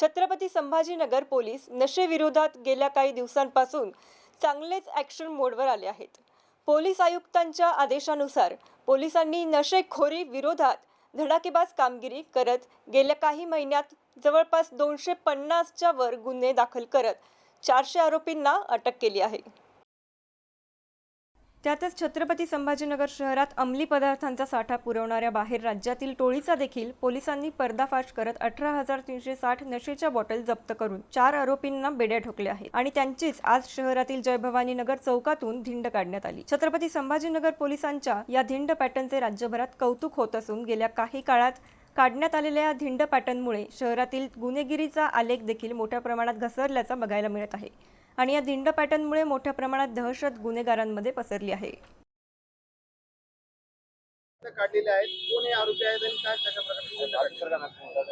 Chhatrapati Sambhajinagar police नशेविरोधात गेल्या काही दिवसांपासून चांगलेच ॲक्शन मोडवर आले आहेत. पोलीस आयुक्तांच्या आदेशानुसार पोलिसांनी नशेखोरी विरोधात धडाकेबाज कामगिरी करत गेल्या काही महिन्यात जवळपास दोनशे पन्नासच्या वर गुन्हे दाखल करत चारशे आरोपींना अटक केली आहे. त्यातच छत्रपती संभाजीनगर शहरात अंमली पदार्थांचा साठा पुरवणाऱ्या बाहेर राज्यातील टोळीचा देखील पोलिसांनी पर्दाफाश करत अठरा हजार तीनशे साठ नशेच्या बॉटल जप्त करून चार आरोपींना बेड्या ठोकल्या आहेत. आणि त्यांचीच आज शहरातील जयभवानी नगर चौकातून धिंड काढण्यात आली. छत्रपती संभाजीनगर पोलिसांच्या या धिंड पॅटर्नचे राज्यभरात कौतुक होत असून गेल्या काही काळात काढण्यात आलेल्या या धिंड पॅटर्नमुळे शहरातील गुन्हेगिरीचा आलेख देखील मोठ्या प्रमाणात घसरल्याचा बघायला मिळत आहे. आणि या धिंड पॅटर्नमुळे मोठ्या प्रमाणात दहशत गुन्हेगारांमध्ये पसरली आहे. काढलेले आहेत. कोण आरोपी आहेत आणि काय कशा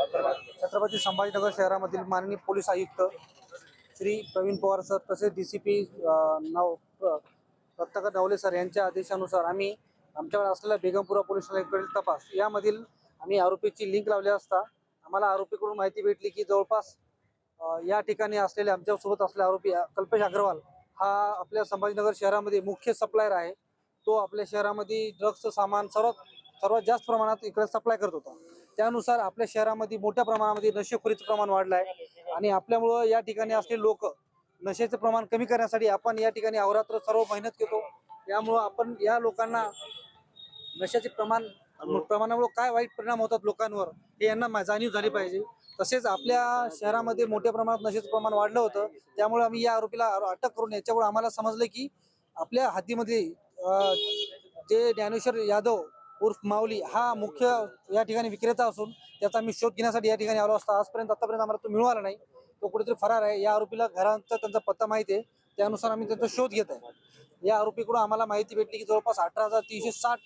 प्रकारे छत्रपती संभाजीनगर शहरामधील माननीय पोलीस आयुक्त श्री प्रवीण पवार सर तसेच डी सी पी नव रत्नाकर नवले सर यांच्या आदेशानुसार आम्ही आमच्याकडे असलेल्या बेगमपुरा पोलीस स्टेशनकडील तपास यामधील आम्ही आरोपीची लिंक लावली असता आम्हाला आरोपीकडून माहिती भेटली की जवळपास या ठिकाणी असलेले आमच्यासोबत असलेला आरोपी कल्पेश अग्रवाल हा आपल्या संभाजीनगर शहरामध्ये मुख्य सप्लायर आहे. तो आपल्या शहरामध्ये ड्रग्सचं सामान सर्वात सर्वात जास्त प्रमाणात इकडे सप्लाय करत होता. त्यानुसार आपल्या शहरामध्ये मोठ्या प्रमाणामध्ये नशेखोरीचं प्रमाण वाढलं आहे आणि आपल्यामुळं या ठिकाणी असलेले लोक नशेचं प्रमाण कमी करण्यासाठी आपण या ठिकाणी अवरात्र सर्व मेहनत घेतो. यामुळं आपण या लोकांना नशाचे प्रमाण प्रमाणामुळे काय वाईट परिणाम होतात लोकांवर हे यांना जाणीव झाली पाहिजे. तसेच आपल्या शहरामध्ये मोठ्या प्रमाणात नशेचं प्रमाण वाढलं होतं. त्यामुळे आम्ही या आरोपीला अटक करून याच्यामुळे आम्हाला समजलं की आपल्या हद्दीमध्ये जे ज्ञानेश्वर यादव उर्फ माऊली हा मुख्य या ठिकाणी विक्रेता असून त्याचा आम्ही शोध घेण्यासाठी या ठिकाणी आलो असता. आजपर्यंत आतापर्यंत आम्हाला तो मिळाला नाही. तो कुठेतरी फरार आहे. या आरोपीला घरांचा त्यांचा पत्ता माहिती आहे. त्यानुसार आम्ही त्यांचा शोध घेत आहे. या आरोपीकडून आम्हाला माहिती भेटली की जवळपास अठरा हजार तीनशे साठ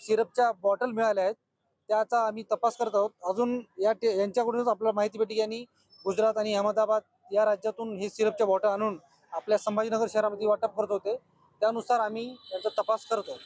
सिरपच्या बॉटल मिळाल्या आहेत. त्याचा आम्ही तपास करत आहोत. अजून या टे- यांच्याकडूनच आपल्याला माहिती भेटली की यांनी गुजरात आणि अहमदाबाद या राज्यातून हे सिरपच्या बॉटल आणून आपल्या संभाजीनगर शहरामध्ये वाटप करत होते. त्यानुसार आम्ही यांचा तपास करत आहोत.